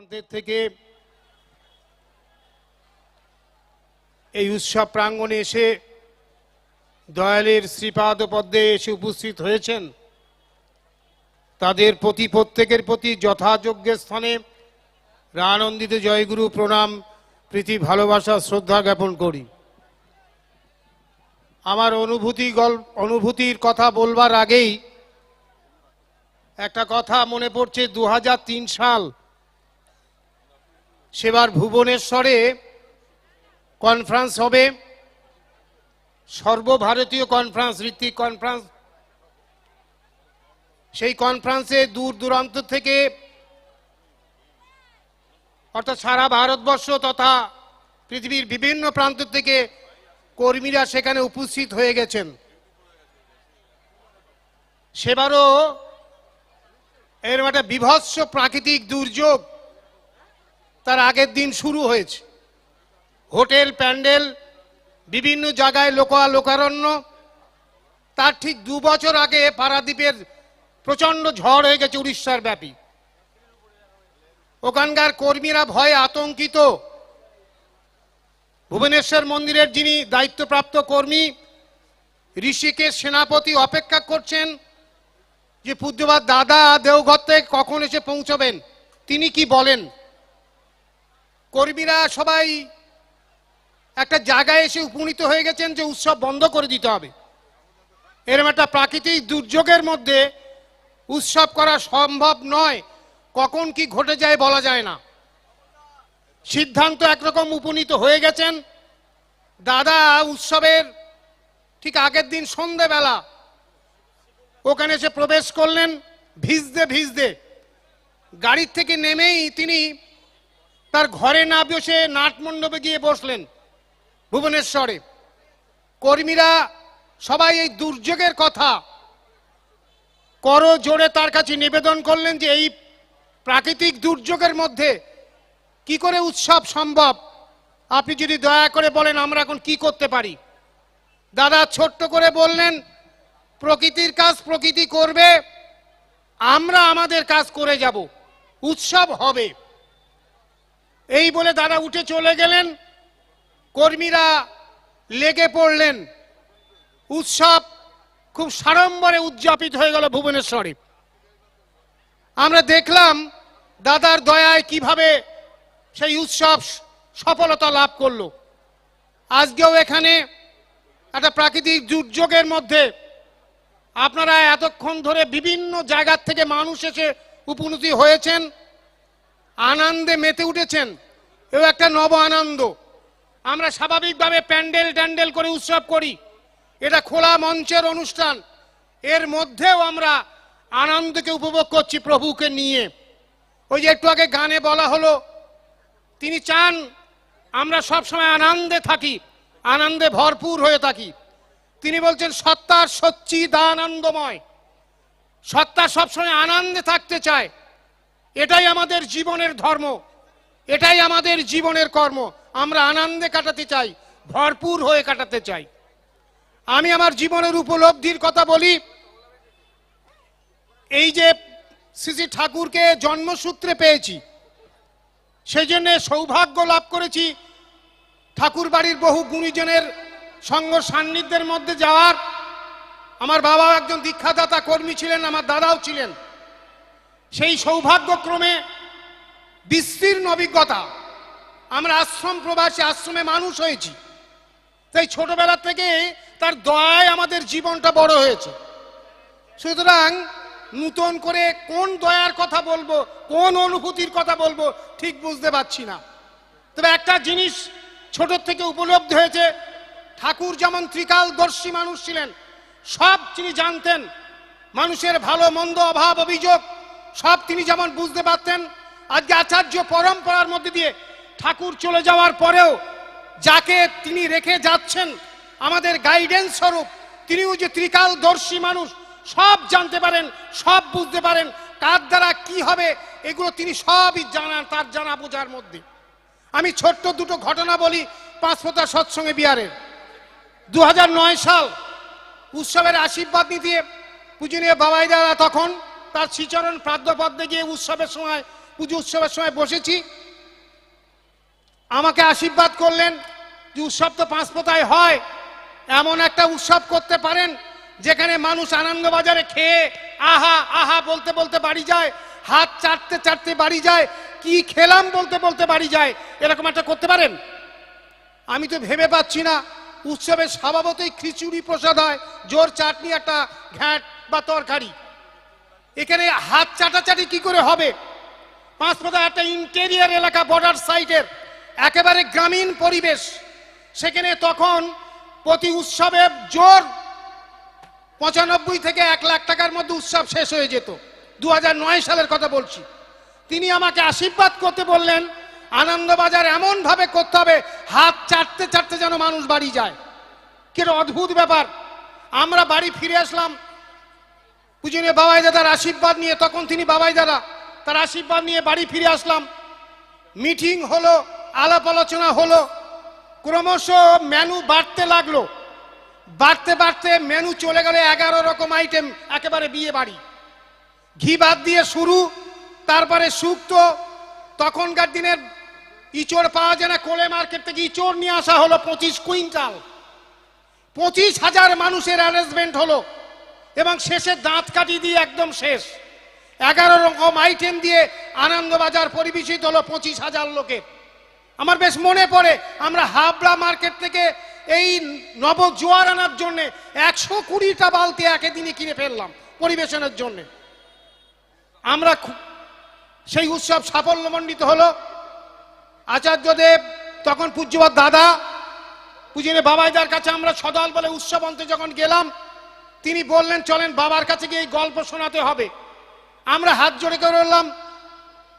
প্রান্তের থেকে এই উৎসব প্রাঙ্গণে এসে দয়ালের শ্রীপাদ পদ্মে এসে উপস্থিত হয়েছেন। তাদের প্রতি, প্রত্যেকের প্রতি যথাযোগ্য স্থানে রানন্দিত জয়গুরু প্রণাম, প্রীতি, ভালোবাসা, শ্রদ্ধা জ্ঞাপন করি। আমার অনুভূতি গল্প অনুভূতির কথা বলবার আগেই একটা কথা মনে পড়ছে দু হাজার তিন সাল সেবার ভুবনেশ্বরে কনফারেন্স হবে। সর্বভারতীয় কনফারেন্স ঋত্বিক কনফারেন্স সেই কনফারেন্সে দূর দূরান্ত থেকে অর্থাৎ সারা ভারতবর্ষ তথা পৃথিবীর বিভিন্ন প্রান্ত থেকে কর্মীরা সেখানে উপস্থিত হয়ে গেছেন। সেবারও এরকম একটা বিভৎস প্রাকৃতিক দুর্যোগ তার আগের দিন শুরু হয়েছে। হোটেল, প্যান্ডেল, বিভিন্ন জায়গায় লোকা লোকারণ্য। তার ঠিক দু বছর আগে পারাদ্বীপের প্রচণ্ড ঝড় হয়ে গেছে উড়িষ্যার ব্যাপী। ওখানকার কর্মীরা ভয়ে আতঙ্কিত। ভুবনেশ্বর মন্দিরের যিনি দায়িত্বপ্রাপ্ত কর্মী, ঋষিকেশ সেনাপতি অপেক্ষা করছেন যে পূজ্যবাদ দাদা দেওঘর থেকে কখন এসে পৌঁছবেন, তিনি কি বলেন? কর্মীরা সবাই একটা জায়গায় এসে উপনীত হয়ে গেছেন যে উৎসব বন্ধ করে দিতে হবে। এরকম একটা প্রাকৃতিক দুর্যোগের মধ্যে উৎসব করা সম্ভব নয়, কখন কি ঘটে যায় বলা যায় না। সিদ্ধান্ত একরকম উপনীত হয়ে গেছেন। দাদা, উৎসবের ঠিক আগের দিন সন্ধেবেলা ওখানে এসে প্রবেশ করলেন, ভিজতে ভিজতে। গাড়ির থেকে নেমেই তিনি তার ঘরে না বসে নাটমণ্ডপে গিয়ে বসলেন ভুবনেশ্বরে। কর্মীরা সবাই এই দুর্যোগের কথা করো জোরে তার কাছে নিবেদন করলেন যে এই প্রাকৃতিক দুর্যোগের মধ্যে কি করে উৎসব সম্ভব? আপনি যদি দয়া করে বলেন, আমরা এখন কি করতে পারি? দাদা ছোট্ট করে বললেন, প্রকৃতির কাজ প্রকৃতি করবে, আমরা আমাদের কাজ করে যাব, উৎসব হবে। এই বলে দাদা উঠে চলে গেলেন। কর্মীরা লেগে পড়লেন। উৎসব খুব সাড়ম্বরে উদযাপিত হয়ে গেল ভুবনেশ্বরে। আমরা দেখলাম দাদার দয়ায় কীভাবে সেই উৎসব সফলতা লাভ করল। আজকেও এখানে একটা প্রাকৃতিক দুর্যোগের মধ্যে আপনারা এতক্ষণ ধরে বিভিন্ন জায়গার থেকে মানুষ এসে উপনীতি হয়েছেন। আনন্দে মেতে উঠেছেন। এও একটা নব আনন্দ। আমরা স্বাভাবিকভাবে প্যান্ডেল ট্যান্ডেল করে উৎসব করি। এটা খোলা মঞ্চের অনুষ্ঠান। এর মধ্যেও আমরা আনন্দকে উপভোগ করছি প্রভুকে নিয়ে। ওই যে একটু আগে গানে বলা হলো, তিনি চান আমরা সব সময় আনন্দে থাকি, আনন্দে ভরপুর হয়ে থাকি। তিনি বলছেন সত্তার সচ্চিদানন্দময়। সত্তা সবসময় আনন্দে থাকতে চায়। এটাই আমাদের জীবনের ধর্ম। এটাই আমাদের জীবনের কর্ম। আমরা আনন্দে কাটাতে চাই, ভরপুর হয়ে কাটাতে চাই। আমি আমার জীবনের উপলব্ধির কথা বলি। এই যে শ্রী ঠাকুরকে জন্মসূত্রে পেয়েছি সেই জন্য সৌভাগ্য লাভ করেছি। ঠাকুর বাড়ির বহু গুণীজনের সঙ্গ সান্নিধ্যের মধ্যে যাওয়ার। আমার বাবা একজন দীক্ষাদাতা, কর্মী ছিলেন, আমার দাদাও ছিলেন। সেই সৌভাগ্যক্রমে বিস্তীর্ণ অভিজ্ঞতা আমরা আশ্রম প্রবাসী, আশ্রমে মানুষ হয়েছি। তাই ছোটবেলা থেকে তার দয়ায় আমাদের জীবনটা বড় হয়েছে। সুতরাং নূতন করে কোন দয়ার কথা বলব, কোন অনুভূতির কথা বলব, ঠিক বুঝতে পারছি না। তবে একটা জিনিস ছোট থেকে উপলব্ধি হয়েছে, ঠাকুর যেমন ত্রিকালদর্শী মানুষ ছিলেন, সব তিনি জানতেন, মানুষের ভালো মন্দ অভাব অভিযোগ সব তিনি যেমন বুঝতে পারতেন, আজকে আচার্য পরম্পরার মধ্যে দিয়ে ঠাকুর চলে যাওয়ার পরেও যাকে তিনি রেখে যাচ্ছেন, আমাদের গাইডেন্স স্বরূপ, তিনিও যে ত্রিকালদর্শী মানুষ, সব জানতে পারেন, সব বুঝতে পারেন, কার দ্বারা কি হবে, এগুলো তিনি সবই জানান, তার জানা বোঝার মধ্যে। আমি ছোট্ট দুটো ঘটনা বলি পাঁচপোতা সৎসঙ্গে বিহারের দু হাজার নয় সাল উৎসবের আশীর্বাদ নিতে পূজনীয় বাবাই দাদা তখন তার শ্রীচরণ প্রাদ্যপদ্মে গিয়ে উৎসবের সময়, পুজো উৎসবের সময় বসেছি। আমাকে আশীর্বাদ করলেন যে উৎসব তো পাঁচপোতায় হয়। এমন একটা উৎসব করতে পারেন যেখানে মানুষ আনন্দবাজারে খেয়ে আহা আহা বলতে বলতে বাড়ি যায়, হাত চাটতে চাটতে বাড়ি যায়, কি খেলাম বলতে বলতে বাড়ি যায়, এরকম একটা করতে পারেন? আমি তো ভেবে পাচ্ছি না উৎসবে স্বভাবতই খিচুড়ি প্রসাদ হয়, জোর চাটনি, একটা ঘ্যাট বা তরকারি। এখানে হাত চাটাচাটি কি করে হবে? পাঁচপাতা একটা ইন্টেরিয়ার এলাকা বর্ডার সাইডের একেবারে গ্রামীণ পরিবেশ। সেখানে তখন প্রতি উৎসবে জোর পঁচানব্বই থেকে এক লাখ টাকার মধ্যে উৎসব শেষ হয়ে যেত। দু সালের কথা বলছি। তিনি আমাকে আশীর্বাদ করতে বললেন, আনন্দবাজার এমনভাবে করতে হবে, হাত চাটতে চাটতে যেন মানুষ বাড়ি যায়। কি অদ্ভুত ব্যাপার। আমরা বাড়ি ফিরে আসলাম পূজনীয় বাবাই দাদার আশীর্বাদ নিয়ে, তখন তিনি বাবাই দাদা তার আশীর্বাদ নিয়ে বাড়ি ফিরে আসলাম। মিটিং হলো, আলাপ আলোচনা হলো, ক্রমশ মেনু বাড়তে লাগল। বাড়তে বাড়তে মেনু চলে গেলে এগারো রকম আইটেম, একেবারে বিয়ে বাড়ি। ঘি বাদ দিয়ে শুরু, তারপরে শুক্তো, তখনকার দিনের ইচড় পাওয়া যায় না, কোলে মার্কেট থেকে ইচড় নিয়ে আসা হলো পঁচিশ কুইন্টাল। পঁচিশ হাজার মানুষের অ্যারেঞ্জমেন্ট হলো। এবং শেষে দাঁত কাটি দিয়ে একদম শেষ। এগারো রকম আইটেম দিয়ে আনন্দবাজার পরিবেশিত হলো পঁচিশ হাজার লোকের। আমার বেশ মনে পড়ে, আমরা হাবড়া মার্কেট থেকে এই নব জোয়ার আনার জন্যে একশো কুড়িটা বালতি দিনে কিনে ফেললাম পরিবেশনের জন্যে। আমরা সেই উৎসব সাফল্যমণ্ডিত হলো। আচার্যদেব তখন পূজ্যবাদ দাদা পুজিনে বাবাইদার কাছে আমরা সদল বলে উৎসব অন্তে যখন গেলাম তিনি বললেন, চলেন বাবার কাছে গিয়ে এই গল্প শোনাতে হবে। আমরা হাত জোড়ে করে বললাম,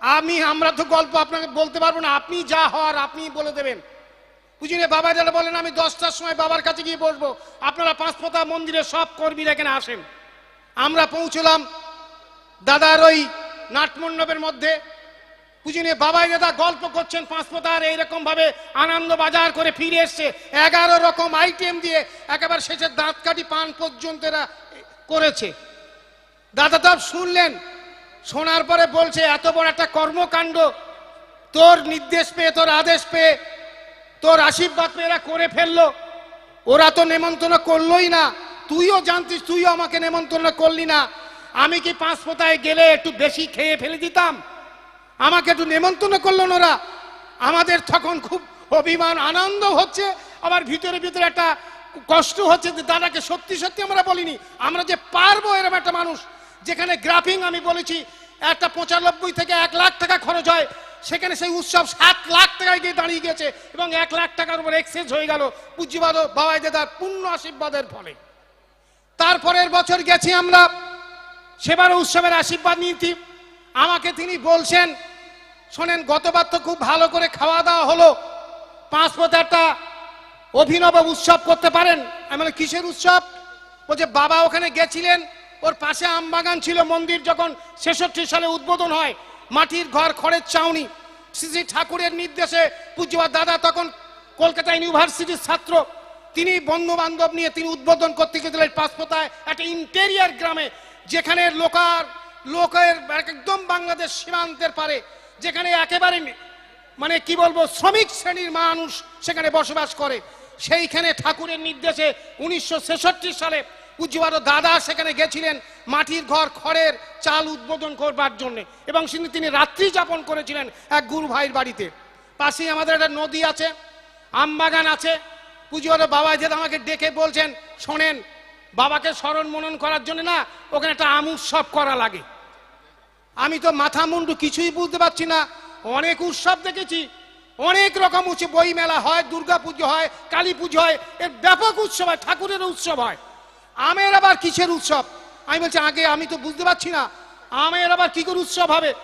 আমি, আমরা তো গল্প আপনাকে বলতে পারব না। আপনি যা হওয়ার আপনি বলে দেবেন। পুজিনে বাবাইদারা বলেন আমি দশটার সময় বাবার কাছে গিয়ে বসবো। আপনারা পাঁচপোতা মন্দিরের সব কর্মীরা এখানে আসেন। আমরা পৌঁছলাম দাদার ওই নাটমণ্ডপের মধ্যে। পুজিনে বাবাই দাদা গল্প করছেন পাঁচপোতার এইরকম ভাবে আনন্দ বাজার করে ফিরে এসছে। এগারো রকম আইটেম দিয়ে একেবারে শেষের দাঁত কাটি পান পর্যন্ত এরা করেছে। দাদা তো শুনলেন, শোনার পরে বলছে, এত বড় একটা কর্মকাণ্ড, তোর নির্দেশ পেয়ে, তোর আদেশ পেয়ে, তোর আশীর্বাদ পেয়ে এরা করে ফেলল। ওরা তো নেমন্তন্ন করলোই না। তুইও জানতিস, তুইও আমাকে নেমন্তন্ন করলি না। আমি কি পাঁচ পোতায় গেলে একটু বেশি খেয়ে ফেলে দিতাম? আমাকে একটু নেমন্তন্ন করল ওরা। আমাদের তখন খুব অভিমান, আনন্দ হচ্ছে। আবার ভিতরে ভিতরে একটা কষ্ট হচ্ছে যে দাদাকে সত্যি সত্যি আমরা বলিনি। আমরা যে পারব এরকম একটা মানুষ, যেখানে গ্রাফিং আমি বলেছি, একটা পঁচানব্বই থেকে এক লাখ টাকা খরচ হয়, সেখানে সেই উৎসব সাত লাখ টাকায় গিয়ে দাঁড়িয়ে গেছে এবং এক লাখ টাকার উপর এক্সচেঞ্জ হয়ে গেল। পুঁজিবাদ বাবাই দাদার পূর্ণ আশীর্বাদের ফলে। তারপরের বছর গেছি আমরা সেবার উৎসবের আশীর্বাদ নিয়েছি। আমাকে তিনি বলছেন, শোনেন, গতবার তো খুব ভালো করে খাওয়া দাওয়া হলো। পাঁচ একটা অভিনব উৎসব করতে পারেন। আমি কিসের উৎসব? বলছে বাবা ওখানে গেছিলেন, ওর পাশে আমবাগান ছিল, মন্দির যখন ছেষট্টি সালে উদ্বোধন হয়, মাটির ঘর, খড়ের চাউনি। শ্রী ঠাকুরের নির্দেশে পূজ্যবাদ দাদা তখন কলকাতা ইউনিভার্সিটির ছাত্র। তিনি বন্ধু বান্ধব নিয়ে তিনি উদ্বোধন করতে গেছিলেন পাঁচপোতায় একটা ইন্টেরিয়ার গ্রামে, যেখানে লোকার লোকের একদম বাংলাদেশ সীমান্তের পারে, যেখানে একেবারে মানে কি বলব, শ্রমিক শ্রেণির মানুষ সেখানে বসবাস করে। সেইখানে ঠাকুরের নির্দেশে উনিশশো ছেষট্টি সালে পূজ্যবাদ দাদা সেখানে গেছিলেন মাটির ঘর, খড়ের চাল উদ্বোধন করবার জন্য। এবং তিনি তিনি রাত্রি যাপন করেছিলেন এক গুরু ভাইয়ের বাড়িতে। পাশেই আমাদের একটা নদী আছে, আমবাগান আছে। পুজোর বাবা যে আমাকে ডেকে বলছেন, শোনেন, বাবাকে স্মরণ মনন করার জন্য না ওখানে একটা আম উৎসব করা লাগে। আমি তো মাথা মুন্ডু কিছুই বুঝতে পারছি না। অনেক উৎসব দেখেছি। অনেক রকম উৎসব। বই মেলা হয় দুর্গা পুজো হয় কালী পুজো হয়। এর ব্যাপক উৎসব হয়, ঠাকুরের উৎসব হয়। আমের আবার কিসের উৎসব? আমি বলছি, আগে আমি তো বুঝতে পারছি না। আমের আবার কি করে উৎসব হবে?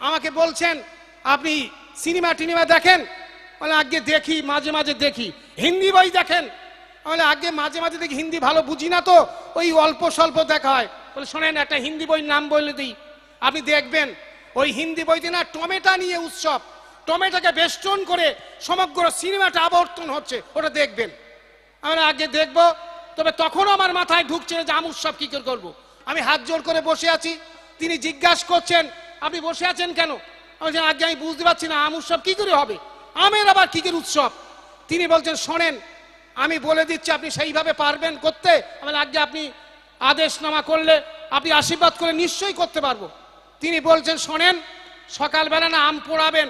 আমাকে বলছেন, আপনি সিনেমা টিনেমা দেখেন? বলে, আগে দেখি, মাঝে মাঝে দেখি। হিন্দি বই দেখেন? বলে, আগে মাঝে মাঝে দেখি, হিন্দি ভালো বুঝি না তো। ওই অল্প স্বল্প দেখা হয়। বলে, শোনেন, একটা হিন্দি বই নাম বলে দিই। আপনি দেখবেন, ওই হিন্দি বইতে না টমেটো নিয়ে উৎসব। টমেটোকে বেষ্টন করে সমগ্র সিনেমাটা আবর্তন হচ্ছে, ওটা দেখবেন। আমরা আগে দেখব, তবে তখনও আমার মাথায় ঢুকছে যে আম উৎসব কি করে করব। আমি হাত জোর করে বসে আছি, তিনি জিজ্ঞাসা করছেন, আপনি বসে আছেন কেন? আমি আগে আমি বুঝতে পারছি না, আম উৎসব কি করে হবে? আমের আবার কি করে উৎসব? তিনি বলছেন, শোনেন, আমি বলে দিচ্ছি, আপনি সেইভাবে পারবেন করতে। আমার আগে আপনি আদেশনামা করলে, আপনি আশীর্বাদ করে নিশ্চয়ই করতে পারব। তিনি বলছেন, শোনেন, সকালবেলা না আম পোড়াবেন,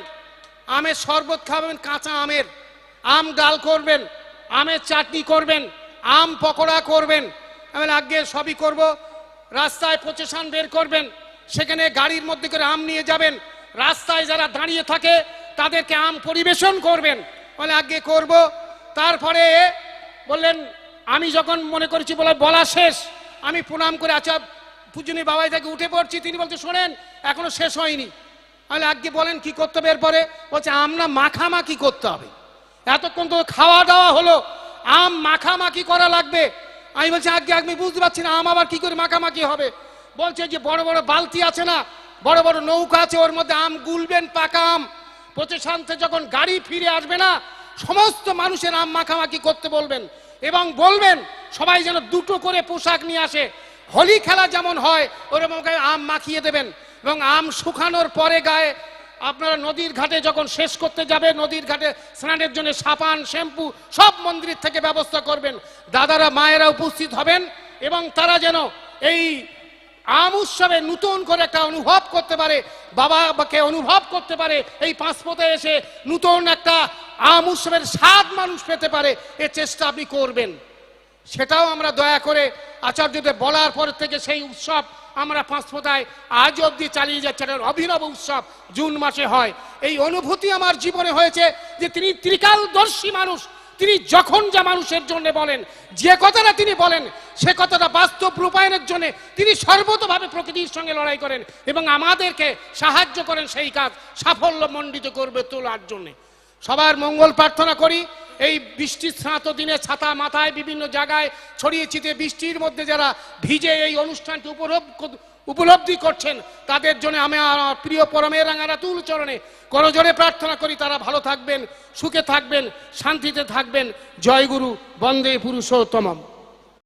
আমের শরবত খাবেন, কাঁচা আমের, আম ডাল করবেন, আমের চাটনি করবেন, আম পকোড়া করবেন। আমি আগে সবই করব। রাস্তায় প্রচেশন বের করবেন, সেখানে গাড়ির মধ্যে করে আম নিয়ে যাবেন। রাস্তায় যারা দাঁড়িয়ে থাকে, তাদেরকে আম পরিবেশন করবেন। বলে আগে করব। তারপরে বললেন, আমি যখন মনে করেছি বলে বলা শেষ, আমি প্রণাম করে আচ্ছা পূজনী বাবাই থেকে উঠে পড়ছি, তিনি বলছে, শোনেন, এখনও শেষ হয়নি। আমি আগে বলেন কি করতে হবে, এরপরে বলছে, আমরা মাখামাখি করতে হবে। এতক্ষণ তো খাওয়া দাওয়া হলো, আম মাখামাখি করা লাগবে। আমি বলছি, আগে আমি বুঝতে পারছি না, আম আবার কি করে মাখামাখি হবে? বলছে যে বড় বড় বালতি আছে না, বড় বড় নৌকা আছে, ওর মধ্যে আম গুলবেন, পাকা আম। প্রতিষ্ঠানতে যখন গাড়ি ফিরে আসবে না, সমস্ত মানুষের আম মাখামাখি করতে বলবেন এবং বলবেন, সবাই যেন দুটো করে পোশাক নিয়ে আসে। হোলি খেলা যেমন হয়, ওরকম গায়ে আম মাখিয়ে দেবেন। এবং আম শুকানোর পরে গায়ে আপনারা নদীর ঘাটে যখন শেষ করতে যাবে, নদীর ঘাটে স্নানের জন্য সাবান, শ্যাম্পু সব মন্দির থেকে ব্যবস্থা করবেন। দাদারা, মায়েরা উপস্থিত হবেন এবং তারা যেন এই আম উৎসবে নতুন করে একটা অনুভব করতে পারে, বাবাকে অনুভব করতে পারে, এই পাঁচপথে এসে নতুন একটা আম উৎসবের স্বাদ মানুষ পেতে পারে, এ চেষ্টা আপনি করবেন। সেটাও আমরা দয়া করে আচার্যদের বলার পর থেকে সেই উৎসব আমরা পাঁচপোতায় আজ অবধি চালিয়ে যাচ্ছে। একটা অভিনব উৎসব, জুন মাসে হয়। এই অনুভূতি আমার জীবনে হয়েছে যে তিনি ত্রিকালদর্শী মানুষ, তিনি যখন যা মানুষের জন্য বলেন, যে কথাটা তিনি বলেন, সে কথাটা বাস্তব রূপায়ণের জন্য তিনি সর্বতভাবে প্রকৃতির সঙ্গে লড়াই করেন এবং আমাদেরকে সাহায্য করেন সেই কাজ সাফল্য মণ্ডিত করবে তোলার জন্যে। সবার মঙ্গল প্রার্থনা করি। এই বৃষ্টির স্নাত দিনে ছাতা মাথায় বিভিন্ন জায়গায় ছড়িয়ে ছিটিয়ে বৃষ্টির মধ্যে যারা ভিজে এই অনুষ্ঠানটি উপলব্ধ উপলব্ধি করছেন, তাদের জন্য আমি আমার প্রিয় পরমের রাঙারা তুল চরণে করজোরে প্রার্থনা করি, তারা ভালো থাকবেন, সুখে থাকবেন, শান্তিতে থাকবেন। জয়গুরু বন্দে পুরুষোত্তমম।